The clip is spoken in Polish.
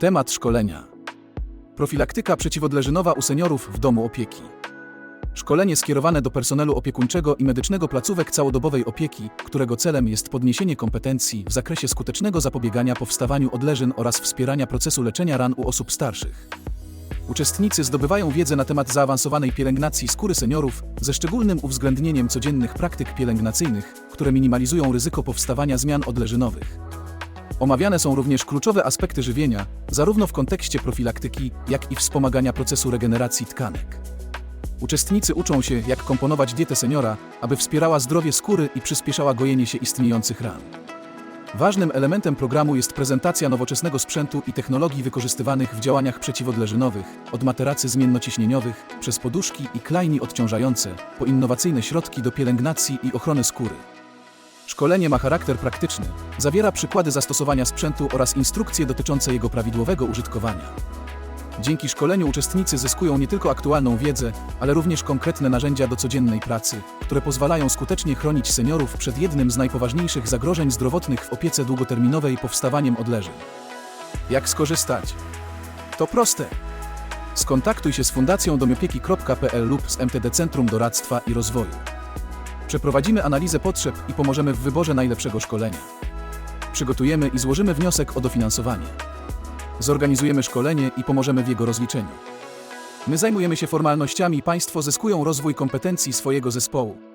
Temat szkolenia. Profilaktyka przeciwodleżynowa u seniorów w domu opieki. Szkolenie skierowane do personelu opiekuńczego i medycznego placówek całodobowej opieki, którego celem jest podniesienie kompetencji w zakresie skutecznego zapobiegania powstawaniu odleżyn oraz wspierania procesu leczenia ran u osób starszych. Uczestnicy zdobywają wiedzę na temat zaawansowanej pielęgnacji skóry seniorów ze szczególnym uwzględnieniem codziennych praktyk pielęgnacyjnych, które minimalizują ryzyko powstawania zmian odleżynowych. Omawiane są również kluczowe aspekty żywienia, zarówno w kontekście profilaktyki, jak i wspomagania procesu regeneracji tkanek. Uczestnicy uczą się, jak komponować dietę seniora, aby wspierała zdrowie skóry i przyspieszała gojenie się istniejących ran. Ważnym elementem programu jest prezentacja nowoczesnego sprzętu i technologii wykorzystywanych w działaniach przeciwodleżynowych, od materacy zmiennociśnieniowych, przez poduszki i klejni odciążające, po innowacyjne środki do pielęgnacji i ochrony skóry. Szkolenie ma charakter praktyczny, zawiera przykłady zastosowania sprzętu oraz instrukcje dotyczące jego prawidłowego użytkowania. Dzięki szkoleniu uczestnicy zyskują nie tylko aktualną wiedzę, ale również konkretne narzędzia do codziennej pracy, które pozwalają skutecznie chronić seniorów przed jednym z najpoważniejszych zagrożeń zdrowotnych w opiece długoterminowej powstawaniem odleżeń. Jak skorzystać? To proste. Skontaktuj się z Fundacją Domiopieki.pl lub z MTD Centrum Doradztwa i Rozwoju. Przeprowadzimy analizę potrzeb i pomożemy w wyborze najlepszego szkolenia. Przygotujemy i złożymy wniosek o dofinansowanie. Zorganizujemy szkolenie i pomożemy w jego rozliczeniu. My zajmujemy się formalnościami, państwo zyskują rozwój kompetencji swojego zespołu.